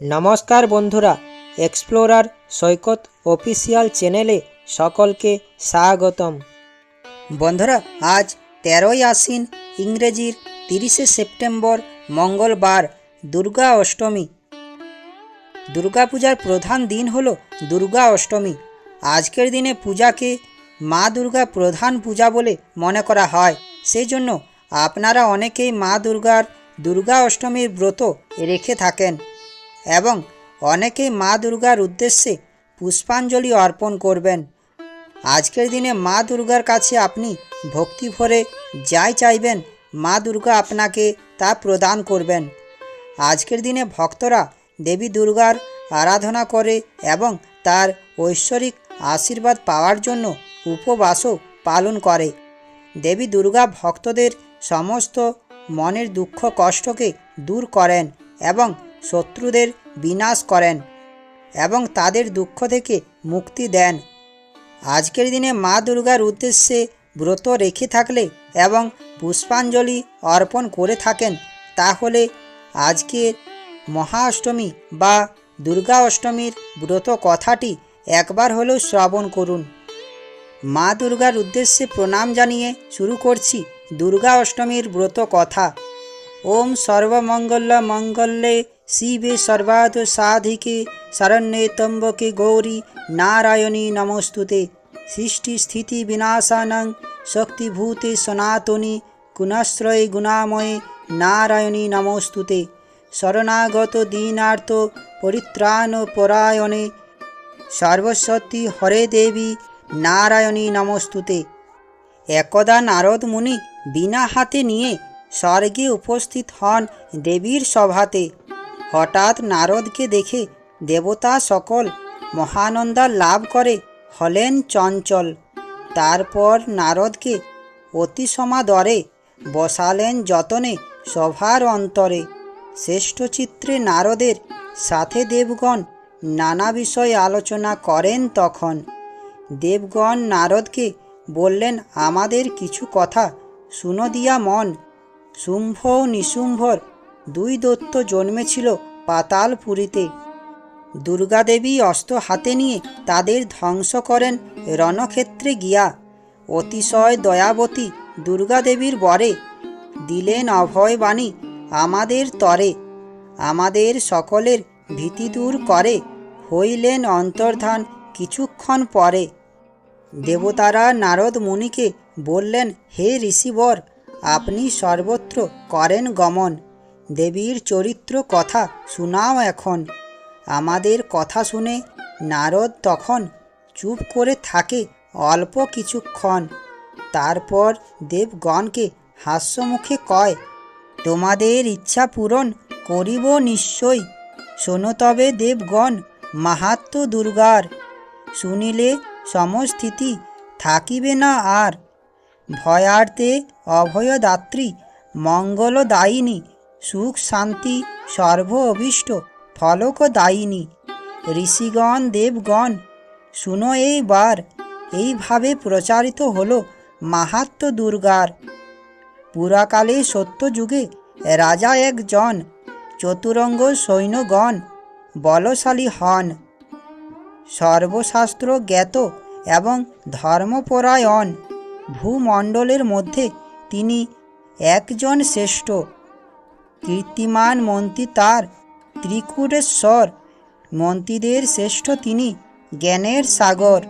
নমস্কার বন্ধুরা এক্সপ্লোরার সৈকত অফিসিয়াল চ্যানেলে সকলকে স্বাগতম। বন্ধুরা, আজ তেরোই আশ্বিন, ইংরেজির তিরিশে সেপ্টেম্বর, মঙ্গলবার, দুর্গা অষ্টমী। দুর্গাপূজার প্রধান দিন হল দুর্গা অষ্টমী। আজকের দিনে পূজাকে মা দুর্গা প্রধান পূজা বলে মনে করা হয়। সেই জন্য আপনারা অনেকেই মা দুর্গার দুর্গা অষ্টমীর ব্রত রেখে থাকেন। এবং অনেকেই মা দুর্গার উদ্দেশ্যে পুষ্পাঞ্জলি অর্পণ করবেন। আজকের দিনে মা দুর্গার কাছে আপনি ভক্তি ভরে যাই চাইবেন, মা দুর্গা আপনাকে তা প্রদান করবেন। আজকের দিনে ভক্তরা দেবী দুর্গার আরাধনা করে এবং তার ঐশ্বরিক আশীর্বাদ পাওয়ার জন্য উপবাসও পালন করে। দেবী দুর্গা ভক্তদের সমস্ত মনের দুঃখ কষ্টকে দূর করেন এবং শত্রুদের বিনাশ করেন এবং তাদের দুঃখ থেকে মুক্তি দেন। আজকের দিনে মা দুর্গার উদ্দেশ্যে ব্রত রেখে থাকলে এবং পুষ্পাঞ্জলি অর্পণ করে থাকেন, তাহলে আজকের মহা অষ্টমী বা দুর্গা অষ্টমীর ব্রত কথাটি একবার হলেও শ্রবণ করুন। মা দুর্গার উদ্দেশ্যে প্রণাম জানিয়ে শুরু করছি দুর্গা অষ্টমীর ব্রত কথা। ওম সর্বমঙ্গল মঙ্গলে শিবে সর্বাদ সাধিকে শরণ্যে তম্বকে গৌরী নারায়ণী নমস্তুতে। সৃষ্টি স্থিতি বিনাশানং শক্তিভূতে সনাতনী গুণাশ্রয়ে গুণাময়ে নারায়ণী নমস্তুতে। শরণাগত দীনার্থ পরিত্রাণ পরায়ণে সর্বস্বতী হরে দেবী নারায়ণী নমস্তুতে। একদা নারদ মুনি বিনা হাতে নিয়ে স্বর্গে উপস্থিত হন দেবীর সভাতে। হঠাৎ নারদকে দেখে দেবতা সকল মহানন্দা লাভ করে, হলেন চঞ্চল। তারপর নারদকে অতি সমাদরে বসালেন যতনে সভার অন্তরে। শ্রেষ্ঠ চিত্রে নারদের সাথে দেবগণ নানা বিষয়ে আলোচনা করেন তখন। দেবগণ নারদকে বললেন, আমাদের কিছু কথা শুনো দিয়া মন। শুম্ভ নিশুম্ভর দুই দত্ত জন্মেছিল পাতালপুরীতে দুর্গাদেবী অস্ত্র হাতে নিয়ে তাদের ধ্বংস করেন রণক্ষেত্রে গিয়া। অতিশয় দয়াবতী দুর্গাদেবীর বরে, দিলেন অভয়বাণী আমাদের তরে, আমাদের সকলের ভীতি দূর করে, হইলেন অন্তর্ধান কিছুক্ষণ পরে দেবতারা নারদ মুনিকে বললেন, হে ঋষিবর, আপনি সর্বত্র করেন গমন। দেবীর চরিত্র কথা শোনাও এখন। আমাদের কথা শুনে নারদ তখন চুপ করে থাকে অল্প কিছুক্ষণ। তারপর দেবগণকে হাস্যমুখে কয়, তোমাদের ইচ্ছা পূরণ করিব নিশ্চয় শোনো তবে দেবগণ, মাহাত্ম দুর্গার। শুনিলে সমস্থিতি থাকিবে না আর। ভয়ার্থে অভয়দাত্রী, মঙ্গলদায়িনী সুখ, শান্তি, সর্ব অভীষ্ট ফলকদায়িনী ঋষিগণ, দেবগণ, শুনো এইবার এইভাবে প্রচারিত হল মাহাত্ম দুর্গার। পুরাকালে সত্যযুগে রাজা একজন, চতুরঙ্গ সৈন্যগণ, বলশালী হন। সর্বশাস্ত্র জ্ঞাত এবং ধর্মপরায়ণ। ভূমণ্ডলের মধ্যে তিনি একজন শ্রেষ্ঠ। কীর্তিমান মন্ত্রী তার ত্রিকুটেশ্বর। মন্ত্রীদের শ্রেষ্ঠ তিনি জ্ঞানের সাগর।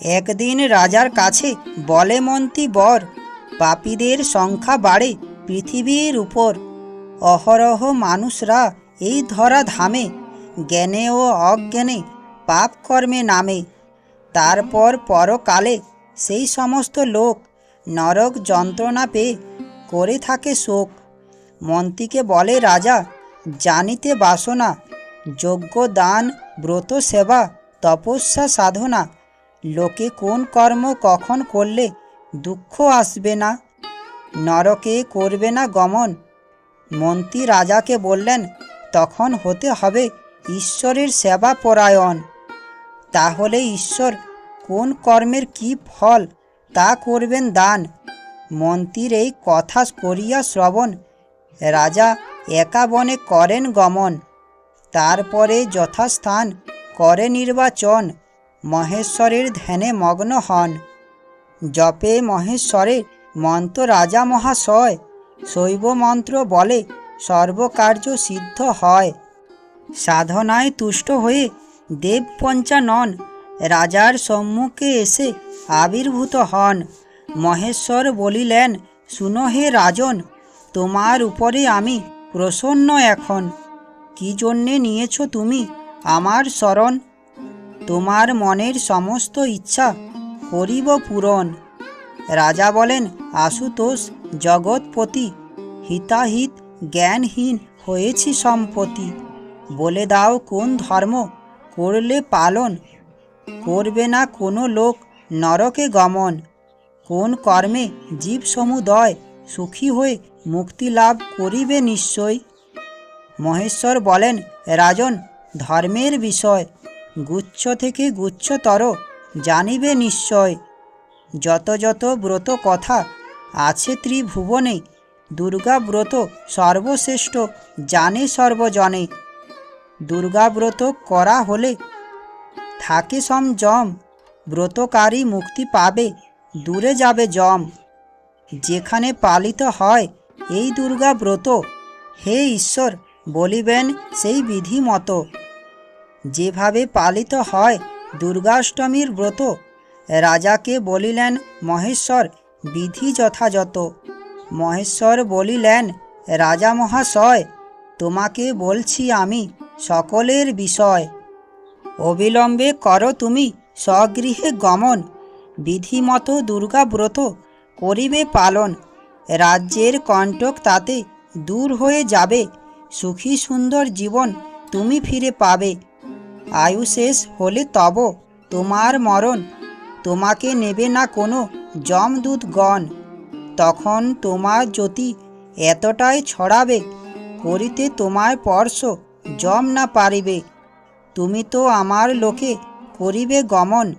একদিন রাজার কাছে বলে মন্ত্রী বর, পাপীদের সংখ্যা বাড়ে পৃথিবীর উপর। অহরহ মানুষরা এই ধরা ধামে জ্ঞানে ও অজ্ঞানে পাপ কর্মে নামে। তারপর পরকালে সেই সমস্ত লোক নরক যন্ত্রণা পেয়ে করে থাকে শোক। মন্ত্রীকে বলে, রাজা, জানিতে বাসনা, যজ্ঞ, দান, ব্রত, সেবা, তপস্যা, সাধনা। লোকে কোন কর্ম কখন করলে দুঃখ আসবে না? নরকে করবে না গমন। মন্ত্রী রাজাকে বললেন, তখন হতে হবে ঈশ্বরের সেবা পরায়ণ। তাহলে ঈশ্বর কোন কর্মের কি ফল তা করবেন দান। মন্ত্রীর এই কথা করিয়া শ্রবণ রাজা একা বনে করেন গমন। তারপরে যথাস্থান করে নির্বাচন, মহেশ্বরের ধ্যানে মগ্ন হন। জপে মহেশ্বরের মন্ত্র রাজা মহাশয়, শৈব মন্ত্র বলে সর্বকার্য সিদ্ধ হয়। সাধনায় তুষ্ট হয়ে দেব পঞ্চানন রাজার সম্মুখে এসে আবির্ভূত হন। মহেশ্বর বলিলেন, শুনো হে রাজন তোমার উপরে আমি প্রসন্ন এখন। কি জন্যে নিয়েছ তুমি আমার শরণ? তোমার মনের সমস্ত ইচ্ছা করিব পূরণ। রাজা বলেন, আশুতোষ, জগৎপতি, হিতাহিত, জ্ঞানহীন হয়েছি সম্পত্তি। বলে দাও কোন ধর্ম করলে পালন? করবে না কোনো লোক নরকে গমন। কোন কর্মে জীব সমুদয় সুখী হয়ে মুক্তি লাভ করিবে নিশ্চয়। মহেশ্বর বলেন, রাজন, ধর্মের বিষয়, গুচ্ছ থেকে গুচ্ছতর, জানিবে নিশ্চয়। যত যত ব্রত কথা আছে ত্রিভুবনে, দুর্গা ব্রত সর্বশ্রেষ্ঠ, জানে সর্বজনে। দুর্গা ব্রত করা হলে থাকে সংযম ব্রতকারী মুক্তি পাবে, দূরে যাবে জম। যেখানে পালিত হয় এই দুর্গা ব্রত। হে ঈশ্বর, বলিবেন সেই বিধি মতো যেভাবে পালিত হয় দুর্গাষ্টমীর ব্রত, রাজাকে বলিলেন, মহেশ্বর, বিধি যথাযথ। মহেশ্বর বলিলেন রাজা মহাশয় তোমাকে বলছি আমি সকলের বিষয়। অবিলম্বে করো তুমি স্বগৃহে গমন। বিধিমতো দুর্গা ব্রত করিবে পালন। রাজ্যের কণ্টক তাতে দূর হয়ে যাবে। সুখী সুন্দর জীবন তুমি ফিরে পাবে। আয়ু শেষ হলে তব তোমার মরণ। তোমাকে নেবে না কোনো যমদূতগণ তখন তোমার জ্যোতি এতটাই ছড়াবে, করিতে তোমার স্পর্শ জম না পারিবে। তুমি তো আমার লোকে করিবে গমন,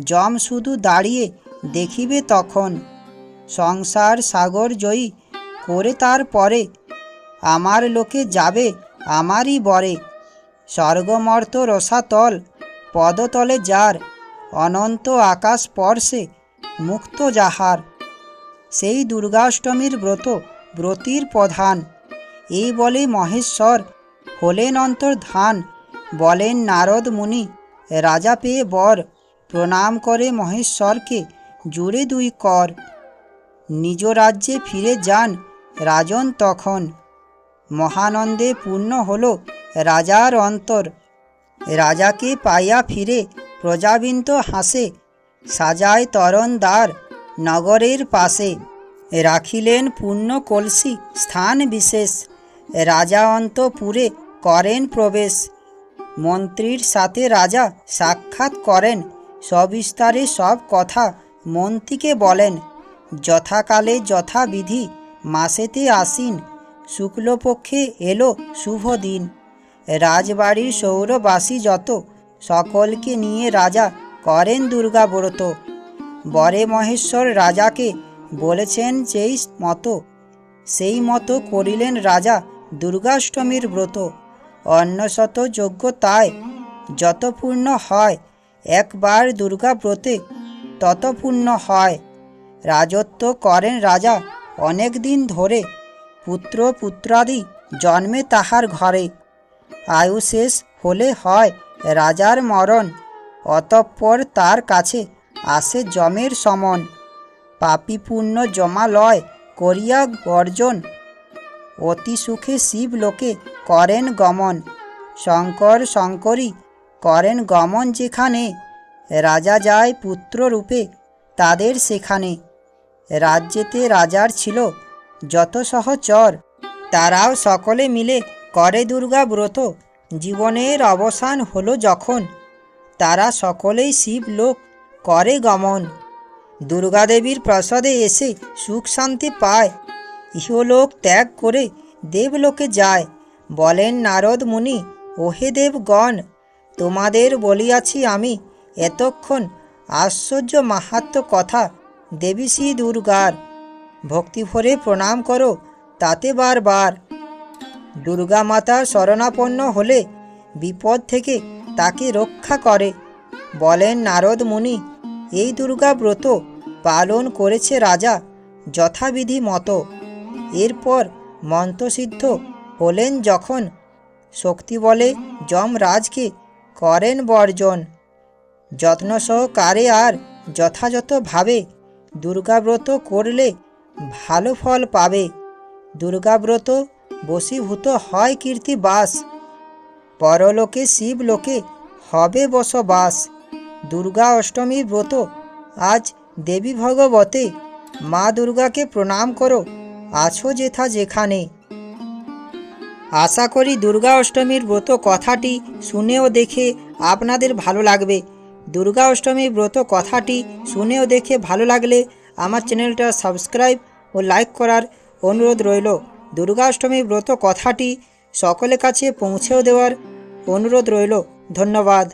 যম শুধু দাঁড়িয়ে দেখিবে তখন। সংসার সাগর জয়ী, করে তার পরে আমার লোকে যাবে আমারই বরে। স্বর্গমর্ত রসাতল পদতলে যার, অনন্ত আকাশ স্পর্শে মুক্ত যাহার। সেই দুর্গাষ্টমীর ব্রত, ব্রতির প্রধান। এই বলে মহেশ্বর, হলেন অন্তর্ধান। বলেন নারদ মুনি, রাজা পেয়ে বর। প্রণাম করে মহেশ্বরকে, জুড়ে দুই কর। নিজ রাজ্যে ফিরে যান রাজন তখন। মহানন্দে পূর্ণ হল রাজার অন্তর। রাজাকে পাইয়া ফিরে প্রজাবিন্ত হাসে, সাজায় তরণদ্বার নগরের পাশে। রাখিলেন পূর্ণ কলসি, স্থান বিশেষ। রাজা অন্তপুরে করেন প্রবেশ। মন্ত্রীর সাথে রাজা সাক্ষাৎ করেন। সবিস্তারে সব কথা মন্ত্রীকে বলেন। যথাকালে যথাবিধি মাসেতে আসিন, শুক্লপক্ষে এলো শুভ দিন। রাজবাড়ির সৌরবাসী যত, সকলকে নিয়ে রাজা করেন দুর্গা ব্রত। বরে মহেশ্বর রাজাকে বলেছেন যেই মতো, সেই মতো করিলেন রাজা দুর্গাষ্টমীর ব্রত। অন্নশত যোগ্যতায় যত পূর্ণ হয়, একবার দুর্গা ব্রতে তত পূর্ণ হয়। রাজত্ব করেন রাজা। অনেক দিন ধরে পুত্র পুত্রাদি জন্মে তাহার ঘরে। আয়ু শেষ হলে হয় রাজার মরণ, অতঃপর তার কাছে আসে জমের সমন। পাপি পূর্ণ জমালয় করিয়া বর্জন অতি সুখে শিব লোকে করেন গমন। শঙ্কর শঙ্করী করেন গমন যেখানে। রাজা যায় পুত্ররূপে তাদের সেখানে। রাজ্যেতে রাজার ছিল যত সহচর তারাও সকলে মিলে করে দুর্গা ব্রত। জীবনের অবসান হলো যখন তারা সকলেই শিব লোক করে গমন। দুর্গাদেবীর প্রসাদে এসে সুখ শান্তি পায়। ইহলোক ত্যাগ করে দেবলোকে যায়। বলেন, নারদ মুনি, ওহে দেবগণ, তোমাদের বলিয়াছি আমি এতক্ষণ আশ্চর্য মাহাত্ম কথা দেবী শ্রী দুর্গার। ভক্তিভরে প্রণাম করো, তাতে বারবার। দুর্গা মাতার শরণাপন্ন হলে বিপদ থেকে তাকে রক্ষা করে। বলেন নারদ মুনি, এই দুর্গা ব্রত পালন করেছে রাজা যথাবিধি মতো। এরপর মন্ত্রসিদ্ধ হলেন যখন শক্তি বলে যমরাজকে করেন বর্জন। যত্ন সহকারে আর যথাযথভাবে দুর্গাব্রত করলে ভালো ফল পাবে। দুর্গাব্রত বশীভূত হয় কীর্তি বাস পরলোকে শিবলোকে হবে বসবাস। দুর্গা অষ্টমীর ব্রত আজ দেবী ভগবতে। মা দুর্গাকে প্রণাম করো, আছো যেথা যেখানে। আশা করি দুর্গা অষ্টমীর ব্রত কথাটি শুনে ও দেখে আপনাদের ভালো লাগবে। দুর্গা অষ্টমী ব্রত কথাটি শুনে ও দেখে ভালো লাগলে আমার চ্যানেলটা সাবস্ক্রাইব ও লাইক করার অনুরোধ রইল। দুর্গা অষ্টমীর ব্রত কথাটি সকলের কাছে পৌঁছেও দেওয়ার অনুরোধ রইল। ধন্যবাদ।